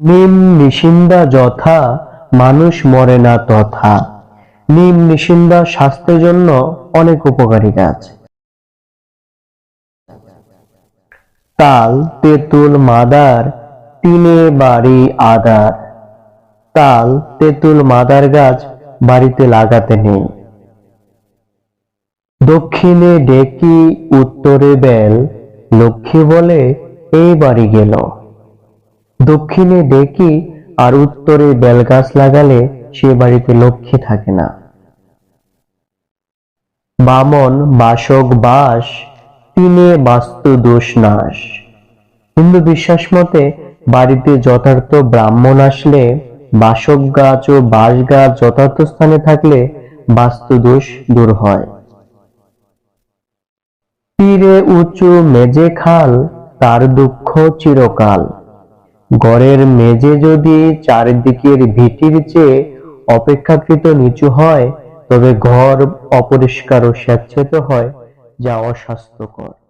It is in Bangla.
নিম নিশিন্দা যথা, মানুষ মরে না তথা। নিম নিশিন্দা স্বাস্থ্যের জন্য অনেক উপকারী গাছ। তাল, তেঁতুল, মাদার তিনে বাড়ি আদার। তাল, তেঁতুল, মাদার গাছ বাড়িতে লাগাতে নেই। দক্ষিণে ডেকি, উত্তরে বেল, লক্ষ্মী বলে, এই বাড়ি গেল। দক্ষিণে ডেকি আর উত্তরে বেলগাছ লাগালে সে বাড়িতে লক্ষ্মী থাকে না। বামন, বাসক বাস তিনে বাস্তু দোষ নাশ। হিন্দু বিশ্বাস মতে বাড়িতে যথার্থ ব্রাহ্মণ আসলে বাসক গাছ ও বাঁশ গাছ যথার্থ স্থানে থাকলে বাস্তু দোষ দূর হয়। তীরে উঁচু মেজে খাল, তার দুঃখ চিরকাল। গড়ের মেজে যদি চারিদিকের ভিটির চেয়ে অপেক্ষাকৃত নিচু হয়, তবে ঘর অপরিষ্কার ও স্যাঁতসেঁতে হয়, যা অস্বাস্থ্যকর।